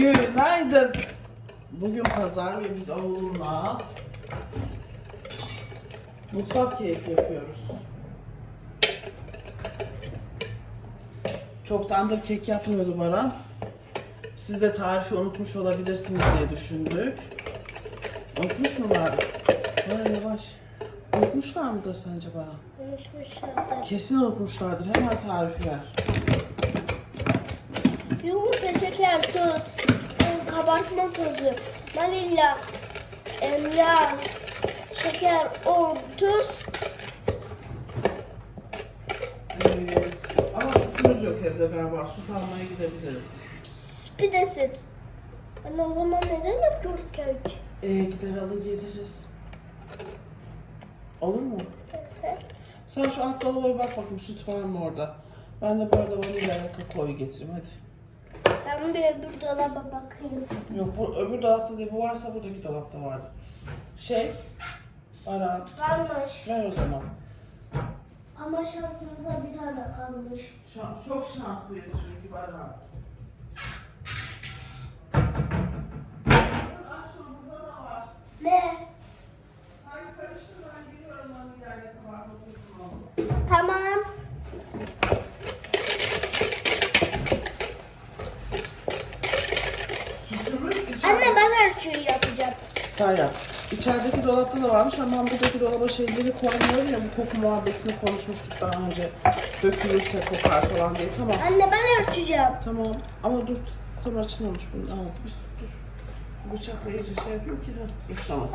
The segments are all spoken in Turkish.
Günaydın. Bugün pazar ve biz oğlumla mutfak keyfi yapıyoruz. Çoktandır kek yapmıyordu Baran. Siz de tarifi unutmuş olabilirsiniz diye düşündük. Unutmuş mular? Baran yavaş. Unutmuşlar mıdır sence Baran? Unutmuşlardır. Kesin unutmuşlardır. Hemen tarifi ver. Yumurta, şeker, tuz, kabartma tozu, vanilya, em, yağ, şeker, un, tuz. Evet. Ama sütümüz yok evde galiba. Süt almaya gidebiliriz. Bir de süt. Anne o zaman neden yapıyoruz kek? Ee, gider alır geliriz. Olur mu? Evet. Sen şu alt dolaba bak bakayım süt var mı orada. Ben de bu arada vanilya kakaoyu getireyim hadi. Ben bir öbür dolaba bakayım. Yok bu öbür dolapta değil bu varsa buradaki dolapta vardı. Şey, Aran Varmış. ver o zaman. Ama şansımıza bir tane kalmış. Şan- çok şanslıyız çünkü Baran. Aç şunu burada da var. Ne? Sen karıştır ben geliyorum. Tamam. Sütümüz içeride. Ölçüyü yapacağım. Sen yap. İçerideki dolapta da varmış ama buradaki dolaba şeyleri koymuyorum ya bu koku muhabbetini konuşmuştuk daha önce. Dökülürse kokar falan diye. Tamam. Anne ben ölçeceğim. Tamam. Ama dur tam açılmamış bunun ağzı. Bir dur. Bıçakla iyice şey yapıyor ki ha, sıçramaz.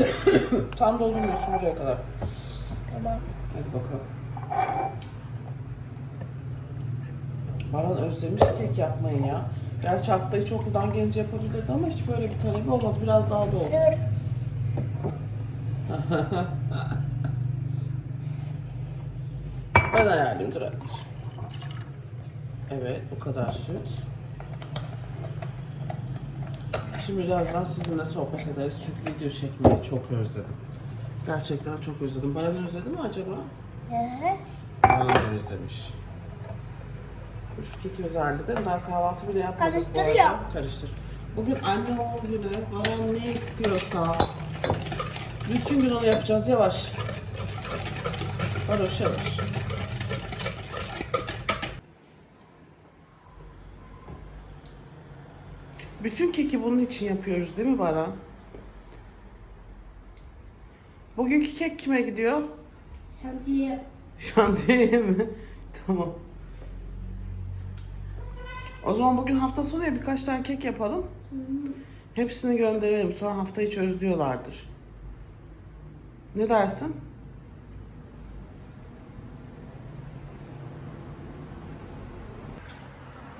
tam doldurmuyorsun buraya kadar. Tamam. Hadi bakalım. Baran özlemiş kek yapmayı ya. Gerçi haftayı çoktan gelince yapabilirdi ama hiç böyle bir talebi olmadı. Biraz daha da oldu. Ben ayarlayayım dur. Evet bu kadar süt. Şimdi birazdan sizinle sohbet ederiz çünkü video çekmeyi çok özledim. Gerçekten çok özledim. Baran özledi mi acaba? Hı. Baran da özlemiş. Şu keki özelliği de daha kahvaltı bile yapmadık bu Karıştırıyor. arada. Karıştır. Bugün anne oğul günü. Baran ne istiyorsa. Bütün gün onu yapacağız. Yavaş. Baroş yavaş. Bütün keki bunun için yapıyoruz değil mi Baran? Bugünkü kek kime gidiyor? Şantiye. Şantiyeye mi? tamam. O zaman bugün hafta sonu ya birkaç tane kek yapalım. Hepsini gönderelim. Sonra hafta içi özlüyorlardır. Ne dersin?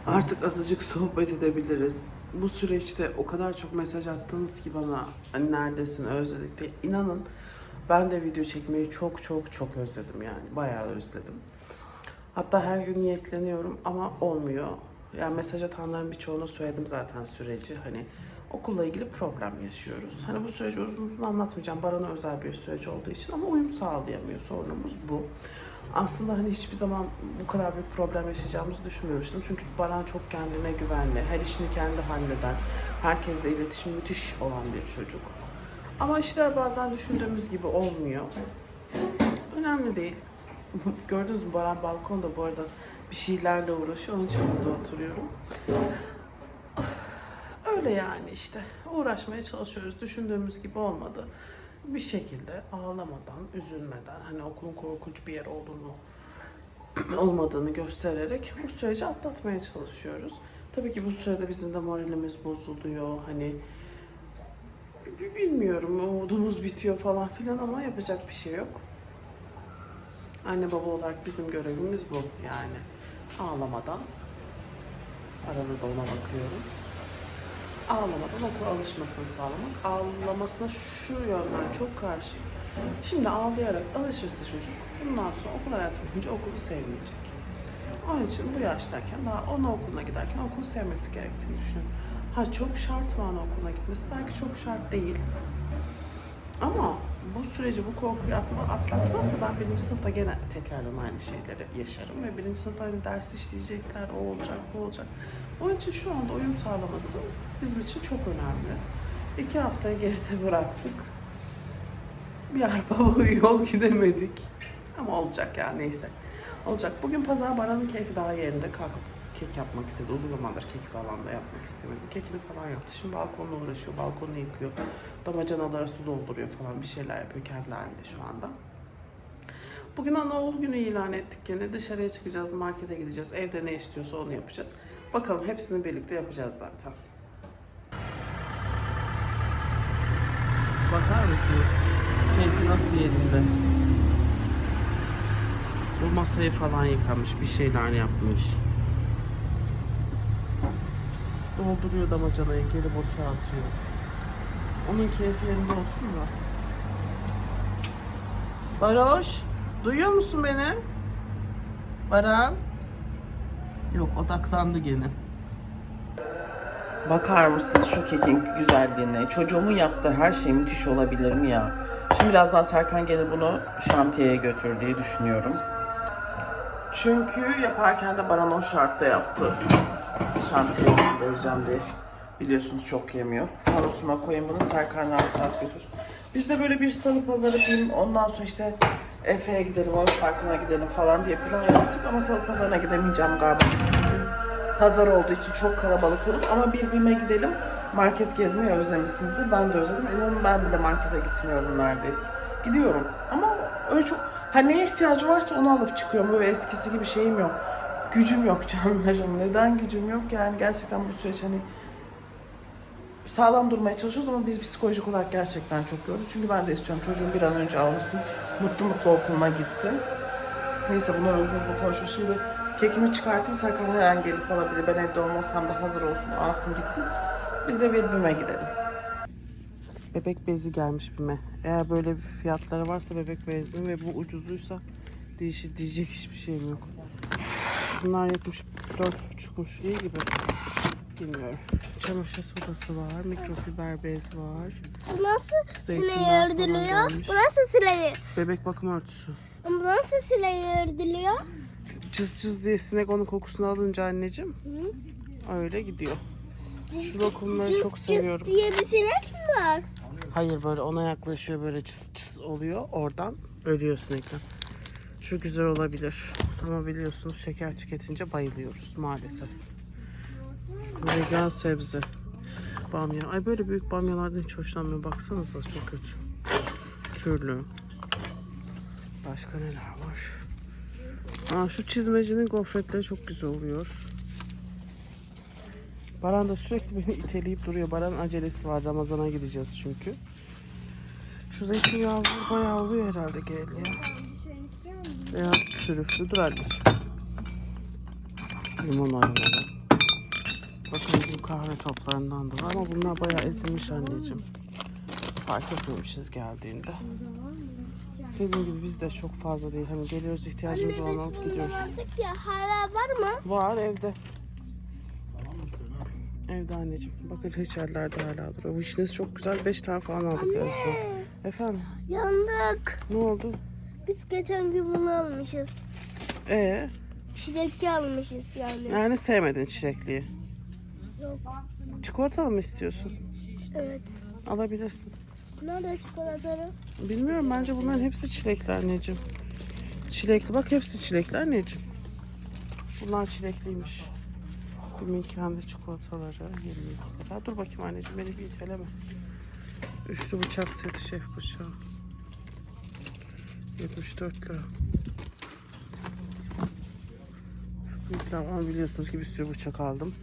Artık azıcık sohbet edebiliriz. Bu süreçte o kadar çok mesaj attınız ki bana hani neredesin özledik diye. İnanın ben de video çekmeyi çok çok çok özledim yani. Bayağı özledim. Hatta her gün niyetleniyorum ama olmuyor. Yani mesaj atanların birçoğuna söyledim zaten süreci. Hani okulla ilgili problem yaşıyoruz. Hani bu süreci uzun uzun anlatmayacağım. Baran'a özel bir süreç olduğu için ama uyum sağlayamıyor. Sorunumuz bu. Aslında hani hiçbir zaman bu kadar bir problem yaşayacağımızı düşünmemiştim. Çünkü Baran çok kendine güvenli, her işini kendi halleden, herkesle iletişim müthiş olan bir çocuk. Ama işte bazen düşündüğümüz gibi olmuyor. Önemli değil. Gördünüz mü Baran balkonda bu arada bir şeylerle uğraşıyor. Onun için burada oturuyorum. Öyle yani işte. Uğraşmaya çalışıyoruz. Düşündüğümüz gibi olmadı. Bir şekilde ağlamadan, üzülmeden, hani okulun korkunç bir yer olduğunu olmadığını göstererek bu süreci atlatmaya çalışıyoruz. Tabii ki bu sürede bizim de moralimiz bozuluyor. Hani bi- bilmiyorum umudumuz bitiyor falan filan ama yapacak bir şey yok. Anne baba olarak bizim görevimiz bu yani. Ağlamadan arada da ona bakıyorum. Ağlamadan okula alışmasını sağlamak. Ağlamasına şu yönden çok karşı. Şimdi ağlayarak alışırsa çocuk bundan sonra okul hayatı boyunca okulu sevmeyecek. Onun için bu yaştayken daha anaokuluna giderken okulu sevmesi gerektiğini düşünüyorum. Ha çok şart mı anaokuluna gitmesi? Belki çok şart değil. Ama bu süreci, bu korkuyu atma, atlatmazsa ben birinci sınıfta gene tekrardan aynı şeyleri yaşarım ve birinci sınıfta hani ders işleyecekler, o olacak, bu olacak. Onun için şu anda uyum sağlaması bizim için çok önemli. İki haftayı geride bıraktık. Bir arpa yol gidemedik. Ama olacak ya neyse. Olacak. Bugün pazar Baran'ın keyfi daha yerinde kalkıp kek yapmak istedi. Uzun zamandır kek falan da yapmak istemedi. Kekini falan yaptı. Şimdi balkonla uğraşıyor. Balkonu yıkıyor. Damacanalara su dolduruyor falan. Bir şeyler yapıyor kendi halinde şu anda. Bugün anaokul günü ilan ettik gene. Dışarıya çıkacağız, markete gideceğiz. Evde ne istiyorsa onu yapacağız. Bakalım hepsini birlikte yapacağız zaten. Bakar mısınız? Keyfi nasıl yerinde? Bu masayı falan yıkamış, bir şeyler yapmış. Dolduruyor damacanayı, geri boşaltıyor. Onun keyfi yerinde olsun da. Baroş, duyuyor musun beni? Baran? Yok, odaklandı gene. Bakar mısınız şu kekin güzelliğine? Çocuğumun yaptığı her şey müthiş olabilir mi ya? Şimdi birazdan Serkan gelir bunu şantiyeye götür diye düşünüyorum. Çünkü yaparken de Baran o şartta yaptı. Şantiye göndereceğim diye. Biliyorsunuz çok yemiyor. Fanusuma koyayım bunu Serkan rahat rahat götürsün. Biz de böyle bir salı pazarı film ondan sonra işte Efe'ye gidelim, oyun parkına gidelim falan diye plan yaptık ama salı pazarına gidemeyeceğim galiba. Pazar olduğu için çok kalabalık olur ama bir bime gidelim. Market gezmeyi özlemişsinizdir. Ben de özledim. İnanın ben bile markete gitmiyorum neredeyse. Gidiyorum ama öyle çok ha neye ihtiyacı varsa onu alıp çıkıyorum. Böyle eskisi gibi şeyim yok. Gücüm yok canlarım. Neden gücüm yok? Yani gerçekten bu süreç hani sağlam durmaya çalışıyoruz ama biz psikolojik olarak gerçekten çok gördük. Çünkü ben de istiyorum çocuğum bir an önce alışsın, mutlu mutlu okuluna gitsin. Neyse bunları uzun uzun konuşuruz. Şimdi kekimi çıkartayım, Serkan her an gelip alabilir. Ben evde olmasam da hazır olsun, alsın gitsin. Biz de bir bime gidelim. Bebek bezi gelmiş bime. Eğer böyle bir fiyatları varsa bebek bezinin ve bu ucuzuysa değişik diyecek hiçbir şeyim yok. Bunlar 74,5'muş. İyi gibi. Bilmiyorum. Çamaşır sodası var, mikrofiber bez var. Bu nasıl falan ördülüyor? Bu nasıl sineği? Bebek bakım örtüsü. Bu nasıl sineği ördülüyor? Cız cız diye sinek onun kokusunu alınca anneciğim öyle gidiyor. Şu lokumları Cız çok cız seviyorum. diye bir sinek mi var? Hayır böyle ona yaklaşıyor böyle çıs çıs oluyor. Oradan ölüyor sinekten. Şu güzel olabilir. Ama biliyorsunuz şeker tüketince bayılıyoruz maalesef. Vegan sebze. Bamya. Ay böyle büyük bamyalardan hiç hoşlanmıyorum. Baksanıza çok kötü. Türlü. Başka neler var? Aa, şu çizmecinin gofretleri çok güzel oluyor. Baran da sürekli beni iteleyip duruyor. Baran'ın acelesi var. Ramazan'a gideceğiz çünkü. Şu zeytinyağı bayağı oluyor herhalde geldi ya. Beyaz sürüflü. Dur anneciğim. Limon araları. Bakın bizim kahve toplarından da var ama bunlar bayağı ezilmiş anneciğim. Fark etmemişiz geldiğinde. Dediğim gibi biz de çok fazla değil. Hani geliyoruz ihtiyacımız olan alıp gidiyoruz. aldık ya hala var mı? Var evde. Evde anneciğim. Bakın reçeller de hala duruyor. Vişnesi çok güzel. 5 tane falan aldık en son. Efendim Yandık. ne oldu? Biz geçen gün bunu almışız. Ee, Çilekli almışız yani. yani sevmedin çilekliyi. Çikolatalı mı istiyorsun? Evet. Alabilirsin. Nerede çikolataları? Bilmiyorum bence bunların hepsi çilekli anneciğim. Çilekli bak hepsi çilekli anneciğim. Bunlar çilekliymiş. Bimin kendi çikolataları 22 lira. Dur bakayım anneciğim beni bir iteleme. Üçlü bıçak seti şef bıçağı. 74 lira. Şu büyükler ama biliyorsunuz ki bir sürü bıçak aldım.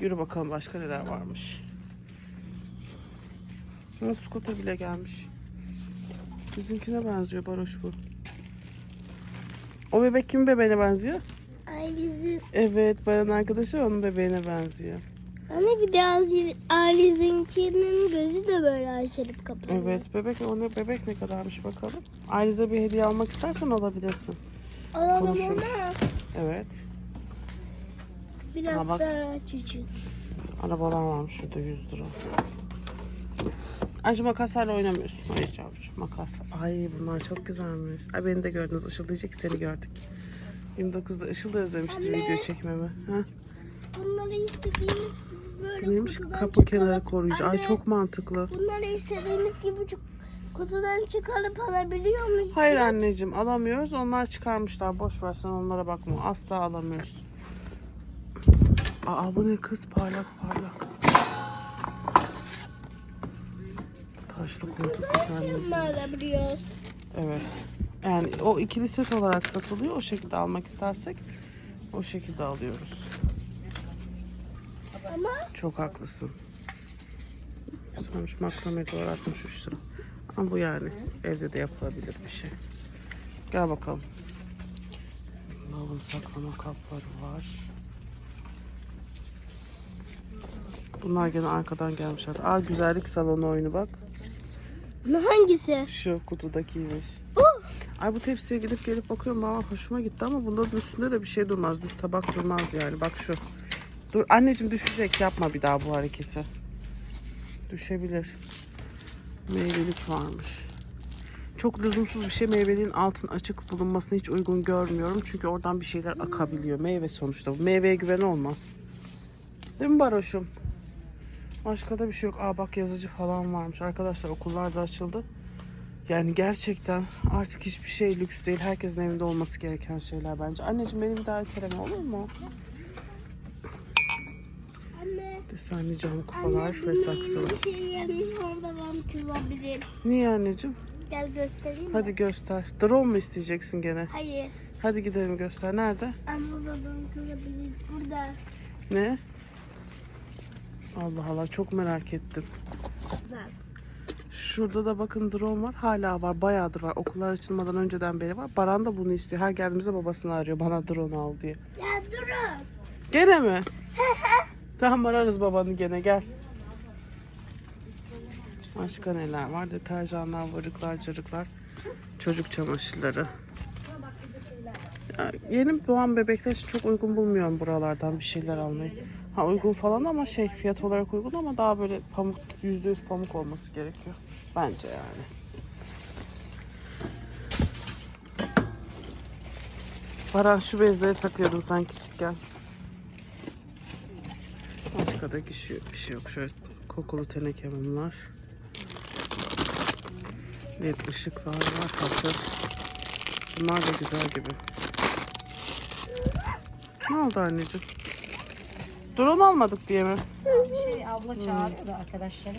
Yürü bakalım başka neler varmış. Ha, scooter bile gelmiş. Bizimkine benziyor Baroş bu. O bebek kimin bebeğine benziyor? Ay bizim. Evet, Baran arkadaşı onun bebeğine benziyor. Anne bir de Aliz- Aliz'inkinin gözü de böyle açılıp kapanıyor. Evet, bebek o ne bebek ne kadarmış bakalım. Ayrıca bir hediye almak istersen alabilirsin. Alalım Konuşuruz. ama Evet. Biraz Ha, bak. daha küçük. Arabalar varmış şurada 100 lira. Ayrıca makaslarla oynamıyorsun. Hayır yavrucuğum makasla. Ay bunlar çok güzelmiş. Ay beni de gördünüz. Işıl diyecek seni gördük. 29'da Işıl da özlemiştir Anne. video çekmemi. Ha? Bunları istediğimiz böyle Neymiş? kutudan Kapı çıkarıp... kenarı koruyucu. Ay Anne, çok mantıklı. Bunları istediğimiz gibi cu- kutudan çıkarıp alabiliyor muyuz? Hayır anneciğim alamıyoruz. Onlar çıkarmışlar. Boş ver sen onlara bakma. Asla alamıyoruz. Aa bu ne kız parlak parlak. Taşlı koltuk alabiliyoruz. Evet. Yani o ikili set olarak satılıyor. O şekilde almak istersek o şekilde alıyoruz. Ama Çok haklısın. Güzelmiş makrame dolar 63 lira. Ama bu yani evde de yapılabilir bir şey. Gel bakalım. Lavın saklama kapları var. Bunlar gene arkadan gelmişler. Aa güzellik salonu oyunu bak. bu hangisi? Şu kutudakiymiş. Bu. Ay bu tepsiye gidip gelip bakıyorum bana hoşuma gitti ama bunların üstünde de bir şey durmaz. Düz tabak durmaz yani. Bak şu. Dur anneciğim düşecek. Yapma bir daha bu hareketi. Düşebilir. Meyvelik varmış. Çok lüzumsuz bir şey meyveliğin altın açık bulunmasını hiç uygun görmüyorum. Çünkü oradan bir şeyler akabiliyor. Meyve sonuçta bu. Meyveye güven olmaz. Değil mi Baroş'um? Başka da bir şey yok. Aa bak yazıcı falan varmış. Arkadaşlar okullar da açıldı. Yani gerçekten artık hiçbir şey lüks değil. Herkesin evinde olması gereken şeyler bence. Anneciğim benim bir daha iteleme olur mu? Anne. Desenli cam Anne kupalar ve bu saksılar. bir şey yermiş orada ben çizebilirim. Niye anneciğim? Gel göstereyim mi? Hadi göster. Drone mu isteyeceksin gene? Hayır. Hadi gidelim göster. Nerede? Ben burada döndürebilirim. Burada. Ne? Allah Allah çok merak ettim. Güzel. Şurada da bakın drone var. Hala var. Bayağıdır var. Okullar açılmadan önceden beri var. Baran da bunu istiyor. Her geldiğimizde babasını arıyor. Bana drone al diye. Ya durun. Gene mi? tamam ararız babanı gene gel. Başka neler var? Deterjanlar, varıklar, carıklar, çocuk çamaşırları. Ya, yeni doğan bebekler için çok uygun bulmuyorum buralardan bir şeyler almayı. Ha uygun falan ama şey fiyat olarak uygun ama daha böyle pamuk yüzde yüz pamuk olması gerekiyor. Bence yani. Baran şu bezleri takıyordun sen küçükken. Başka da bir şey, bir şey yok. Şöyle kokulu teneke mumlar. Led ışıklar var hazır. Bunlar da güzel gibi. Ne oldu anneciğim? Drone almadık diye mi? Şey abla çağırıyor da arkadaşları.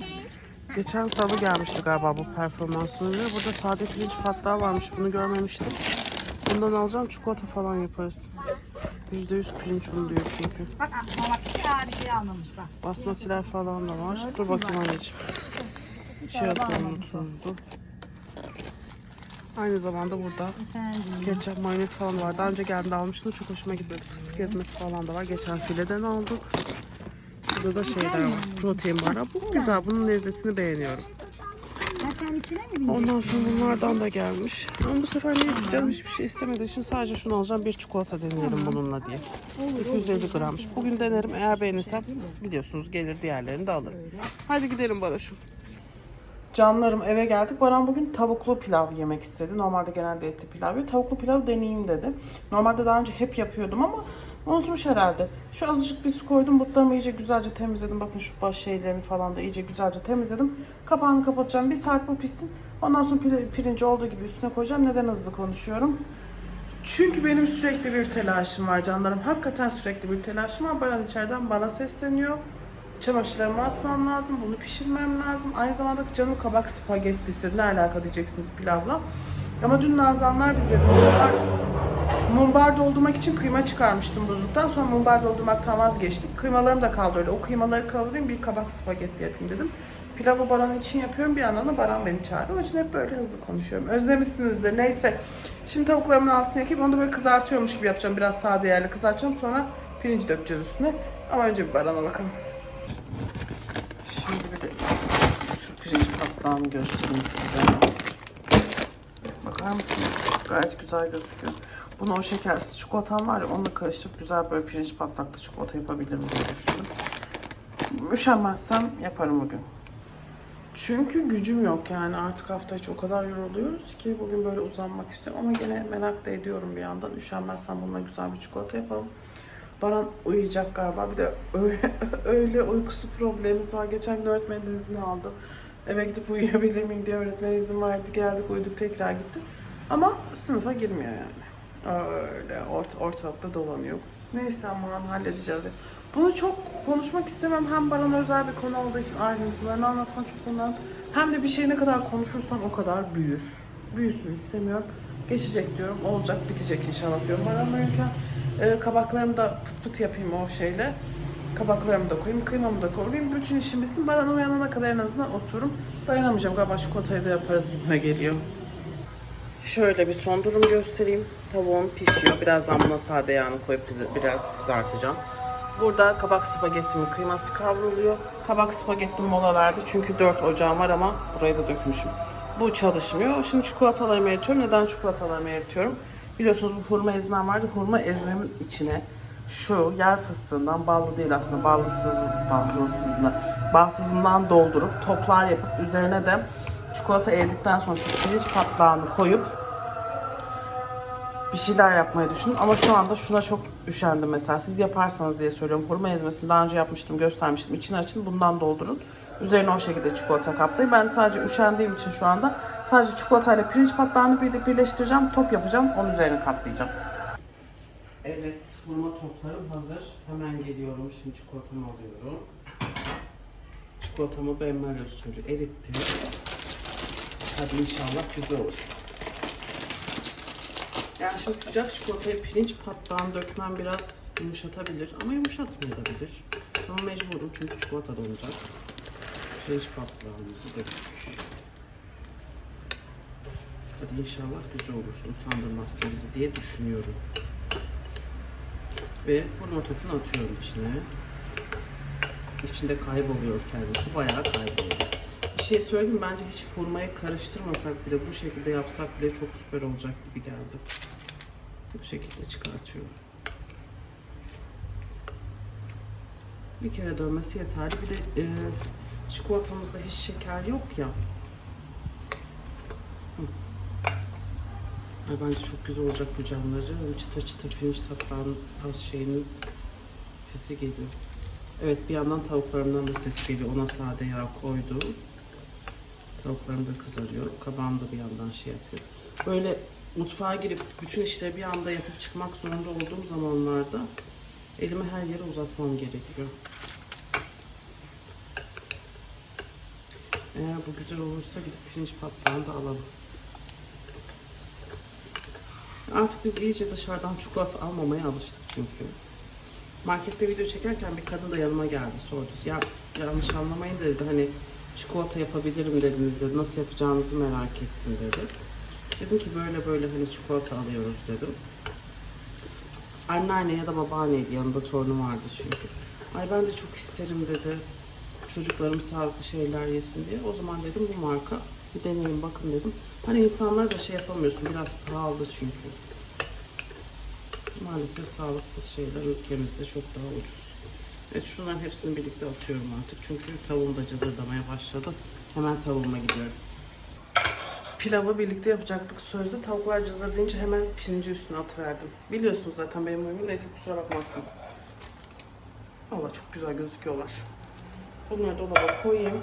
Geçen salı gelmişti galiba bu performans ürünü. Burada sade pirinç patlağı varmış. Bunu görmemiştim. Bundan alacağım çikolata falan yaparız. %100 pirinç unu diyor çünkü. Bak bak çağırıyor almamış bak. Basmatiler falan da var. Dur bakayım anneciğim. Şey yapalım tuzlu. Aynı zamanda burada Efendim. ketçap, mayonez falan var. Daha önce geldiğinde almıştım. Çok hoşuma gitmedi. Fıstık ezmesi falan da var. Geçen fileden aldık. Burada da şeyler var. Protein barı. Bu güzel. Bunun lezzetini beğeniyorum. Ha sen içine mi bindin? Ondan sonra bunlardan da gelmiş. Ama bu sefer ne isteyeceğim hiçbir şey istemediği için sadece şunu alacağım. Bir çikolata deneyelim bununla diye. 250 grammış. Bugün denerim. Eğer beğenirsem biliyorsunuz gelir diğerlerini de alırım. Hadi gidelim Baroş'um. Canlarım eve geldik. Baran bugün tavuklu pilav yemek istedi. Normalde genelde etli pilav yiyor. Tavuklu pilav deneyeyim dedi. Normalde daha önce hep yapıyordum ama unutmuş herhalde. Şu azıcık bir su koydum. Butlarımı iyice güzelce temizledim. Bakın şu baş şeylerini falan da iyice güzelce temizledim. Kapağını kapatacağım. Bir saat bu pişsin. Ondan sonra pir- pirinci olduğu gibi üstüne koyacağım. Neden hızlı konuşuyorum? Çünkü benim sürekli bir telaşım var canlarım. Hakikaten sürekli bir telaşım var. Baran içeriden bana sesleniyor. Çamaşırlarımı asmam lazım. Bunu pişirmem lazım. Aynı zamanda canım kabak spagetti istedi. Ne alaka diyeceksiniz pilavla. Ama dün Nazanlar bizde mumbar, mumbar doldurmak için kıyma çıkarmıştım buzluktan. Sonra mumbar doldurmaktan vazgeçtik. Kıymalarım da kaldı öyle. O kıymaları kavurayım bir kabak spagetti yapayım dedim. Pilavı Baran için yapıyorum. Bir yandan da Baran beni çağırıyor. Onun için hep böyle hızlı konuşuyorum. Özlemişsinizdir. Neyse. Şimdi tavuklarımın altını yakayım. Onu da böyle kızartıyormuş gibi yapacağım. Biraz sade yerle kızartacağım. Sonra pirinci dökeceğiz üstüne. Ama önce bir Baran'a bakalım. Şimdi bir de şu patlağını göstereyim size. Bakar mısınız? Gayet güzel gözüküyor. Bunu o şekersiz çikolatam var ya onunla karıştırıp güzel böyle pirinç patlaklı çikolata yapabilirim diye düşündüm. Üşenmezsem yaparım bugün. Çünkü gücüm yok yani artık hafta içi o kadar yoruluyoruz ki bugün böyle uzanmak istiyorum ama gene merak da ediyorum bir yandan. Üşenmezsem bununla güzel bir çikolata yapalım. Baran uyuyacak galiba. Bir de öyle, öyle uykusu problemimiz var. Geçen gün öğretmenin izni aldı. Eve gidip uyuyabilir miyim diye öğretmen izin verdi. Geldik uyuduk tekrar gittik. Ama sınıfa girmiyor yani. Öyle orta, ortalıkta dolanıyor. Neyse aman halledeceğiz. Bunu çok konuşmak istemem. Hem Baran özel bir konu olduğu için ayrıntılarını anlatmak istemem. Hem de bir şey ne kadar konuşursan o kadar büyür. Büyüsün istemiyorum. Geçecek diyorum. Olacak, bitecek inşallah diyorum. Baran uyurken e, kabaklarımı da pıt pıt yapayım o şeyle. Kabaklarımı da koyayım, kıymamı da koyayım. Bütün işim bitsin. Baran uyanana kadar en azından otururum. Dayanamayacağım. Galiba çikolatayı da yaparız gibime geliyor. Şöyle bir son durum göstereyim. Tavuğum pişiyor. Birazdan buna sade yağını koyup biraz kızartacağım. Burada kabak spagettimin kıyması kavruluyor. Kabak spagettim mola verdi çünkü 4 ocağım var ama burayı da dökmüşüm. Bu çalışmıyor. Şimdi çikolatalarımı eritiyorum. Neden çikolatalarımı eritiyorum? Biliyorsunuz bu hurma ezmem vardı. Hurma ezmemin içine şu yer fıstığından ballı değil aslında ballısız ballısızını balsızından doldurup toplar yapıp üzerine de çikolata eridikten sonra şu pirinç patlağını koyup bir şeyler yapmayı düşündüm ama şu anda şuna çok üşendim mesela. Siz yaparsanız diye söylüyorum. Hurma ezmesini daha önce yapmıştım, göstermiştim. İçini açın, bundan doldurun. Üzerine o şekilde çikolata kaplayın. Ben sadece üşendiğim için şu anda sadece çikolatayla pirinç patlağını bir- birleştireceğim. Top yapacağım, onun üzerine kaplayacağım. Evet, hurma toplarım hazır. Hemen geliyorum. Şimdi çikolatamı alıyorum. Çikolatamı benmari usulü erittim. Hadi inşallah güzel olur. Yani şimdi sıcak çikolatayı pirinç patlağını dökmem biraz yumuşatabilir ama yumuşatmayabilir. Ama mecburum çünkü çikolata donacak. Pirinç patlağımızı döktük. Hadi inşallah güzel olursun, utandırmazsın bizi diye düşünüyorum. Ve hurma topunu atıyorum içine. İçinde kayboluyor kendisi, bayağı kayboluyor. Bir şey söyleyeyim bence hiç hurmayı karıştırmasak bile bu şekilde yapsak bile çok süper olacak gibi geldi. Bu şekilde çıkartıyorum. Bir kere dönmesi yeterli. Bir de e, çikolatamızda hiç şeker yok ya. Ay, bence çok güzel olacak bu camları. Çıta çıta pirinç tatlağının şeyinin sesi geliyor. Evet bir yandan tavuklarımdan da ses geliyor. Ona sade yağ koydum. Tavuklarım da kızarıyor. Kabağım da bir yandan şey yapıyor. Böyle mutfağa girip bütün işleri bir anda yapıp çıkmak zorunda olduğum zamanlarda elimi her yere uzatmam gerekiyor. Eğer bu güzel olursa gidip pirinç patlağını da alalım. Artık biz iyice dışarıdan çikolata almamaya alıştık çünkü. Markette video çekerken bir kadın da yanıma geldi sordu. Ya yanlış anlamayın dedi hani çikolata yapabilirim dediniz dedi. Nasıl yapacağınızı merak ettim dedi. Dedim ki böyle böyle hani çikolata alıyoruz dedim. Anneanne ya da babaanneydi yanında torunu vardı çünkü. Ay ben de çok isterim dedi. Çocuklarım sağlıklı şeyler yesin diye. O zaman dedim bu marka bir deneyin bakın dedim. Hani insanlar da şey yapamıyorsun biraz pahalı çünkü. Maalesef sağlıksız şeyler ülkemizde çok daha ucuz. Evet şunların hepsini birlikte atıyorum artık. Çünkü tavuğum da cızırdamaya başladı. Hemen tavuğuma gidiyorum. Pilavı birlikte yapacaktık sözde. Tavuklar cızır deyince hemen pirinci üstüne atıverdim. Biliyorsunuz zaten benim huyumu. Neyse kusura bakmazsınız. Valla çok güzel gözüküyorlar. Bunları dolaba koyayım.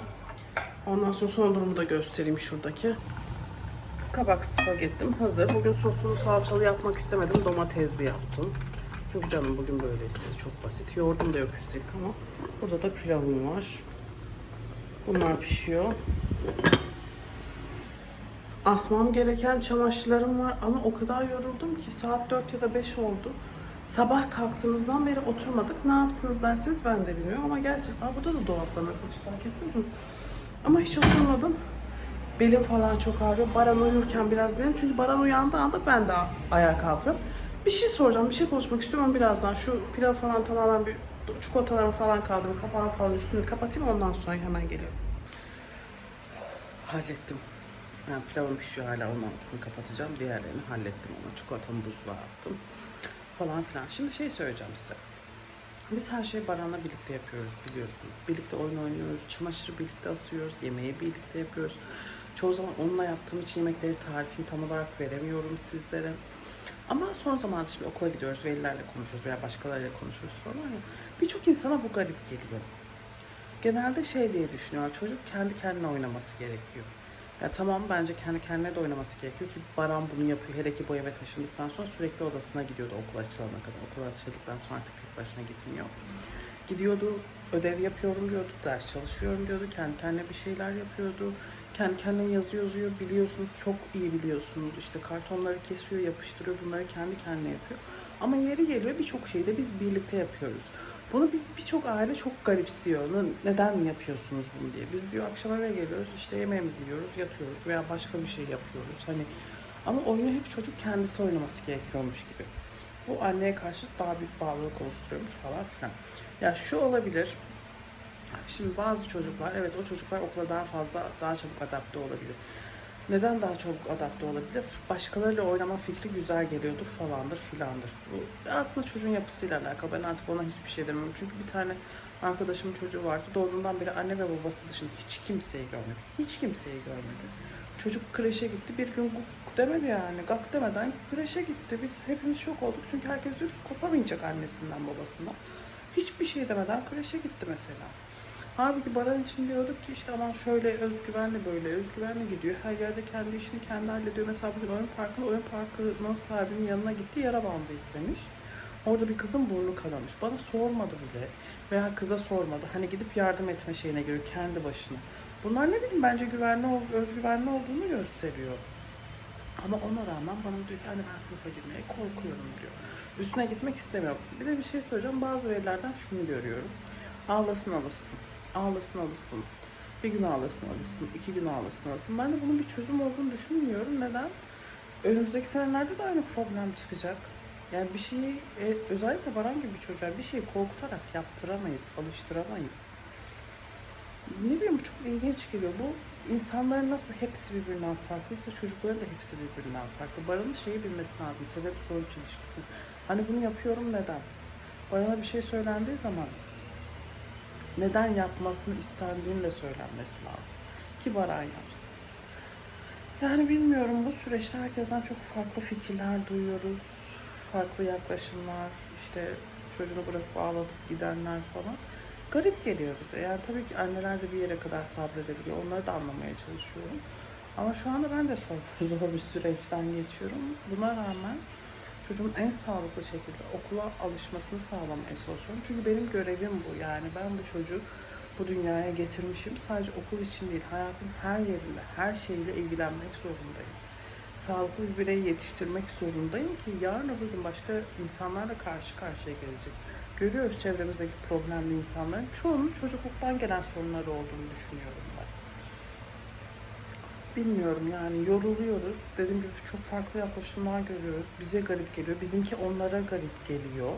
Ondan sonra son durumu da göstereyim şuradaki. Kabak spagettim hazır. Bugün sosunu salçalı yapmak istemedim. Domatesli yaptım. Çünkü canım bugün böyle istedi. Çok basit. Yoğurdum da yok üstelik ama. Burada da pilavım var. Bunlar pişiyor. Asmam gereken çamaşırlarım var ama o kadar yoruldum ki saat 4 ya da 5 oldu. Sabah kalktığımızdan beri oturmadık. Ne yaptınız derseniz ben de bilmiyorum ama gerçekten burada da dolaplarım açık fark ettiniz mi? Ama hiç oturmadım. Belim falan çok ağrıyor. Baran uyurken biraz dinledim. Çünkü Baran uyandığı anda ben de ayağa kalkıyorum. Bir şey soracağım, bir şey konuşmak istiyorum ama birazdan şu pilav falan tamamen bir çikolatalarımı falan kaldırayım, kapağını falan üstünü kapatayım ondan sonra hemen geliyorum. Hallettim. Yani pilavım pişiyor hala onun altını kapatacağım. Diğerlerini hallettim ama çikolatamı buzluğa attım. Falan filan. Şimdi şey söyleyeceğim size. Biz her şeyi Baran'la birlikte yapıyoruz biliyorsunuz. Birlikte oyun oynuyoruz, çamaşırı birlikte asıyoruz, yemeği birlikte yapıyoruz. Çoğu zaman onunla yaptığım için yemekleri tarifini tam olarak veremiyorum sizlere. Ama son zamanlarda şimdi okula gidiyoruz, velilerle konuşuyoruz veya başkalarıyla konuşuyoruz falan ya. Birçok insana bu garip geliyor. Genelde şey diye düşünüyorlar, çocuk kendi kendine oynaması gerekiyor. Ya tamam bence kendi kendine de oynaması gerekiyor ki Baran bunu yapıyor. Hele ki bu eve taşındıktan sonra sürekli odasına gidiyordu okul açılana kadar. Okul açıldıktan sonra artık tek başına gitmiyor. Gidiyordu, ödev yapıyorum diyordu, ders çalışıyorum diyordu, kendi kendine bir şeyler yapıyordu. Kendi kendine yazıyor yazıyor, biliyorsunuz, çok iyi biliyorsunuz. İşte kartonları kesiyor, yapıştırıyor, bunları kendi kendine yapıyor. Ama yeri geliyor birçok şeyi de biz birlikte yapıyoruz. Bunu bir- birçok aile çok garipsiyor. Ne- Neden yapıyorsunuz bunu diye. Biz diyor akşam eve geliyoruz, işte yemeğimizi yiyoruz, yatıyoruz veya başka bir şey yapıyoruz. Hani ama oyunu hep çocuk kendisi oynaması gerekiyormuş gibi. Bu anneye karşı daha büyük bağlılık oluşturuyormuş falan filan. Ya şu olabilir. Şimdi bazı çocuklar, evet o çocuklar okula daha fazla, daha çabuk adapte olabilir. Neden daha çabuk adapte olabilir? Başkalarıyla oynama fikri güzel geliyordur falandır filandır. Bu aslında çocuğun yapısıyla alakalı. Ben artık ona hiçbir şey demiyorum. Çünkü bir tane arkadaşımın çocuğu vardı. Doğduğundan beri anne ve babası dışında hiç kimseyi görmedi. Hiç kimseyi görmedi. Çocuk kreşe gitti. Bir gün guk demedi yani. Gak demeden kreşe gitti. Biz hepimiz şok olduk. Çünkü herkes diyordu ki kopamayacak annesinden babasından. Hiçbir şey demeden kreşe gitti mesela. Halbuki Baran için diyorduk ki işte aman şöyle özgüvenli böyle özgüvenli gidiyor. Her yerde kendi işini kendi hallediyor. Mesela bugün oyun parkında oyun parkının sahibinin yanına gitti yara bandı istemiş. Orada bir kızın burnu kanamış. Bana sormadı bile veya kıza sormadı. Hani gidip yardım etme şeyine göre kendi başına. Bunlar ne bileyim bence güvenli, özgüvenli olduğunu gösteriyor. Ama ona rağmen bana diyor ki anne ben sınıfa girmeye korkuyorum diyor. Üstüne gitmek istemiyorum. Bir de bir şey söyleyeceğim. Bazı velilerden şunu görüyorum. Ağlasın alışsın. Ağlasın alışsın. Bir gün ağlasın alışsın. iki gün ağlasın alışsın. Ben de bunun bir çözüm olduğunu düşünmüyorum. Neden? Önümüzdeki senelerde de aynı problem çıkacak. Yani bir şeyi e, özellikle Baran gibi bir çocuğa bir şeyi korkutarak yaptıramayız, alıştıramayız. Ne bileyim çok ilginç geliyor. Bu insanların nasıl hepsi birbirinden farklıysa çocukların da hepsi birbirinden farklı. Baran'ın şeyi bilmesi lazım. Sebep sonuç ilişkisi. Hani bunu yapıyorum neden? Baran'a bir şey söylendiği zaman neden yapmasını istendiğini de söylenmesi lazım. Ki Baran yapsın. Yani bilmiyorum bu süreçte herkesten çok farklı fikirler duyuyoruz. Farklı yaklaşımlar, işte çocuğunu bırakıp ağlatıp gidenler falan. Garip geliyor bize. Yani tabii ki anneler de bir yere kadar sabredebiliyor. Onları da anlamaya çalışıyorum. Ama şu anda ben de zor, zor bir süreçten geçiyorum. Buna rağmen çocuğun en sağlıklı şekilde okula alışmasını sağlamaya çalışıyorum. Çünkü benim görevim bu. Yani ben bu çocuğu bu dünyaya getirmişim. Sadece okul için değil, hayatın her yerinde, her şeyle ilgilenmek zorundayım. Sağlıklı bir bireyi yetiştirmek zorundayım ki yarın öbür gün başka insanlarla karşı karşıya gelecek. Görüyoruz çevremizdeki problemli insanların çoğunun çocukluktan gelen sorunları olduğunu düşünüyorum. Bilmiyorum yani yoruluyoruz. Dediğim gibi çok farklı yaklaşımlar görüyoruz. Bize garip geliyor. Bizimki onlara garip geliyor.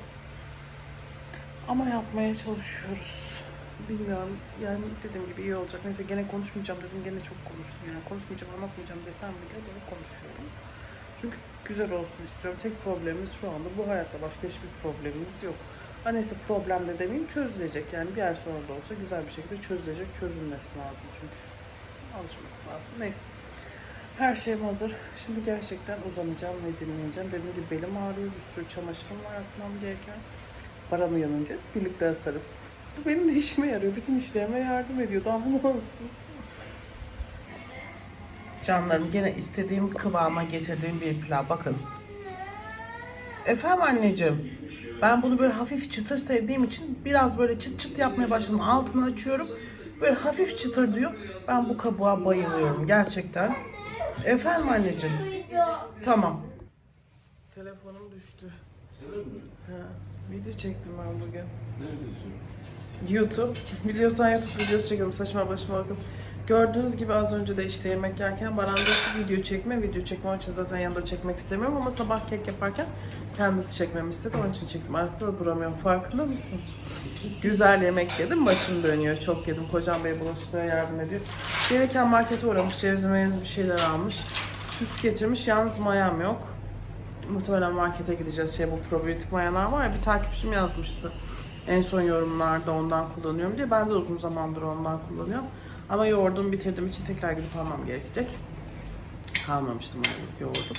Ama yapmaya çalışıyoruz. Bilmiyorum yani dediğim gibi iyi olacak. Neyse gene konuşmayacağım dedim. Gene çok konuştum yani. Konuşmayacağım, anlatmayacağım desem bile böyle konuşuyorum. Çünkü güzel olsun istiyorum. Tek problemimiz şu anda bu hayatta başka hiçbir problemimiz yok. Ha neyse problem de demeyeyim çözülecek yani bir ay sonra da olsa güzel bir şekilde çözülecek, çözülmesi lazım çünkü alışması lazım. Neyse. Her şeyim hazır. Şimdi gerçekten uzanacağım ve dinleyeceğim. Dediğim gibi belim ağrıyor. Bir sürü çamaşırım var asmam gereken. Param uyanınca birlikte asarız. Bu benim de işime yarıyor. Bütün işlerime yardım ediyor. Daha ne olsun. Canlarım gene istediğim kıvama getirdiğim bir pilav. Bakın. Efendim anneciğim. Ben bunu böyle hafif çıtır sevdiğim için biraz böyle çıt çıt yapmaya başladım. Altını açıyorum. Böyle hafif çıtır diyor. Ben bu kabuğa bayılıyorum gerçekten. Efendim anneciğim. Tamam. Telefonum düştü. Ha, video çektim ben bugün. YouTube. Biliyorsan YouTube videosu çekiyorum. Saçma başıma bakın. Gördüğünüz gibi az önce de işte yemek yerken Baran'da video çekme, video çekme için zaten yanında çekmek istemiyorum ama sabah kek yaparken kendisi çekmemi istedi. Onun için çektim. Ayakta da duramıyorum. Farkında mısın? Güzel yemek yedim. Başım dönüyor. Çok yedim. Kocam bey bulaşıklara yardım ediyor. Gelirken markete uğramış. Ceviz meviz bir şeyler almış. Süt getirmiş. Yalnız mayam yok. Muhtemelen markete gideceğiz. Şey bu probiyotik mayalar var ya bir takipçim yazmıştı. En son yorumlarda ondan kullanıyorum diye. Ben de uzun zamandır ondan kullanıyorum. Ama yoğurdumu bitirdiğim için tekrar gidip almam gerekecek. Kalmamıştım yoğurdum.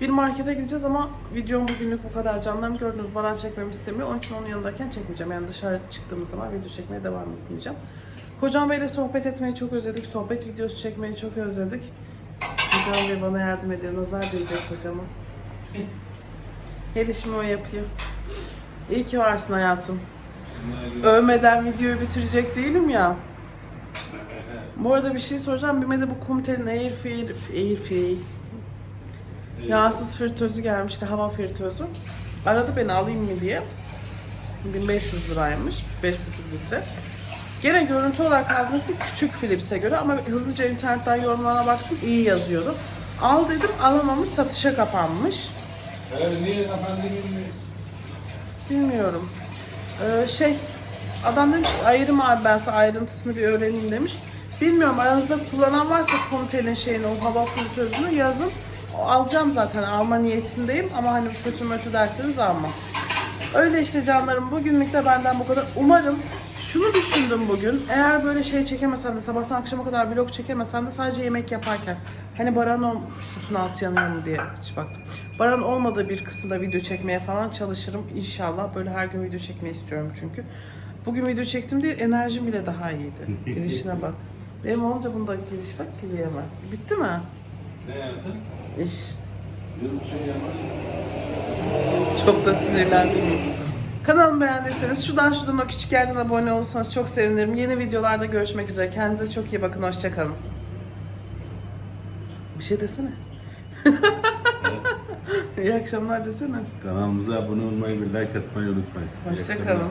Bir markete gideceğiz ama videom bugünlük bu kadar. Canlarım gördünüz bana çekmemi istemiyor. Onun için onun yanındayken çekmeyeceğim. Yani dışarı çıktığımız zaman video çekmeye devam etmeyeceğim. Kocam Bey'le sohbet etmeyi çok özledik. Sohbet videosu çekmeyi çok özledik. Kocam Bey bana yardım ediyor. Nazar değecek kocama. Her işimi o yapıyor. İyi ki varsın hayatım. Övmeden videoyu bitirecek değilim ya. Bu arada bir şey soracağım. Bilmedi bu Kumtel'in Airfryer, Airfryer yağsız fritözü gelmişti. Hava fritözü. Aradı beni alayım mı diye. 1500 liraymış. 5,5 litre. Gene görüntü olarak haznesi küçük Philips'e göre ama hızlıca internetten yorumlarına baktım iyi yazıyordu. Al dedim alamamış satışa kapanmış. Evet, niye kapandı bilmiyorum. Bilmiyorum. Ee, şey, adam demiş ki ayırım abi ben size ayrıntısını bir öğreneyim demiş. Bilmiyorum aranızda kullanan varsa Comtel'in şeyini, o hava filtrözünü yazın. Alacağım zaten alma niyetindeyim ama hani kötü mötü derseniz almam. Öyle işte canlarım bugünlük de benden bu kadar. Umarım şunu düşündüm bugün. Eğer böyle şey çekemesem de sabahtan akşama kadar vlog çekemesem de sadece yemek yaparken. Hani Baran o sütün altı yanıyor mu diye hiç baktım. Baran olmadığı bir kısımda video çekmeye falan çalışırım inşallah. Böyle her gün video çekmeyi istiyorum çünkü. Bugün video çektim diye enerjim bile daha iyiydi. Girişine bak. Benim olunca bunda giriş bak giriyor hemen. Bitti mi? Ne yaptın? İş. Yok bir şey yapmadım. Çok da sinirlendim. Kanalımı beğendiyseniz şuradan şuradan o küçük yerden abone olursanız çok sevinirim. Yeni videolarda görüşmek üzere. Kendinize çok iyi bakın. Hoşçakalın. Bir şey desene. iyi akşamlar desene. Kanalımıza abone olmayı ve like atmayı unutmayın. Hoşçakalın.